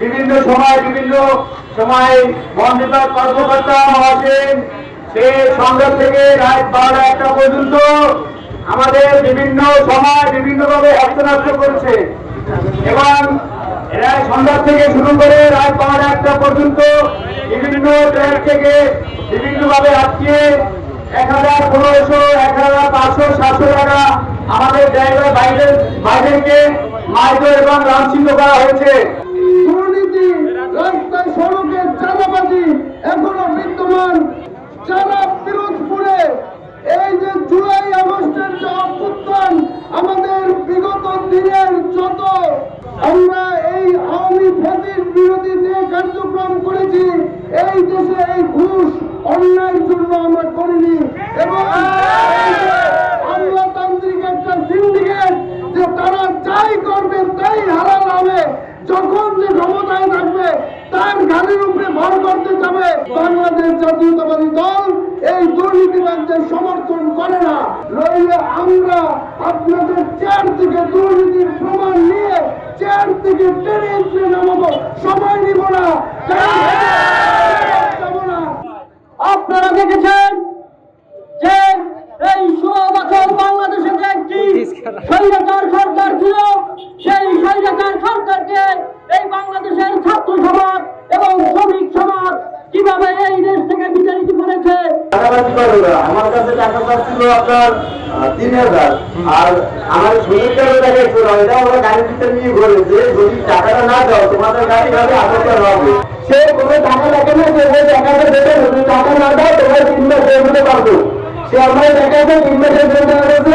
বিভিন্ন সময় বিভিন্ন সময় বন কর্মকর্তা মহাসেন সে সন্ধ্যা থেকে রাত বারোটা একটা পর্যন্ত আমাদের বিভিন্ন সময় বিভিন্নভাবে হস্তনাস্ত করছে। এবং এরা সন্ধ্যা থেকে শুরু করে রাত বারোটা একটা পর্যন্ত বিভিন্ন ট্রেন থেকে বিভিন্নভাবে আটকে এক হাজার পনেরোশো, এক হাজার পাঁচশো, সাতশো টাকা আমাদের ড্রাইভার বাইরের বাইরেকে মারধর এবং লাঞ্ছিত করা হয়েছে। বিদ্যমান যারা পিরোজপুরে এই যে জুলাই আগস্টের যে অভ্যুত্থান, আমাদের বিগত দিনের যত আমরা এই আওয়ামী ফ্যাসির বিরোধী যে কার্যক্রম করেছি, এই দেশে এই ঘুষ অন্যায়ের জন্য আমরা করিনি এবং এই যে আমলাতান্ত্রিক একটা সিন্ডিকেট যে তারা যাই করবে তাই হারাল হবে যখন যে ক্ষমতায় থাকবে তার গাড়ির উপরে ভর করতে যাবে। বাংলাদেশ জাতীয়তাবাদী দল এই দুর্নীতিবাদদের সমর্থন করে না। নইলে আমরা আপনাদের চেয়ার থেকে দুর্নীতির প্রমাণ নিয়ে চেয়ার থেকে টেনে এসে নামাবো। সময় নিব না। আপনারা দেখেছেন যে এই ষোলো টাকা আপনার যদি টাকাটা না দাও, তোমাদের গাড়ি গাড়ি আটকে হবে। সে কোনো টাকা দেখে না টাকাটা দেবে টাকা না দাও, তোমার তিন মাস বের হতে পারব। সে আমার দেখাচ্ছে তিন মাসের বের হয়েছিল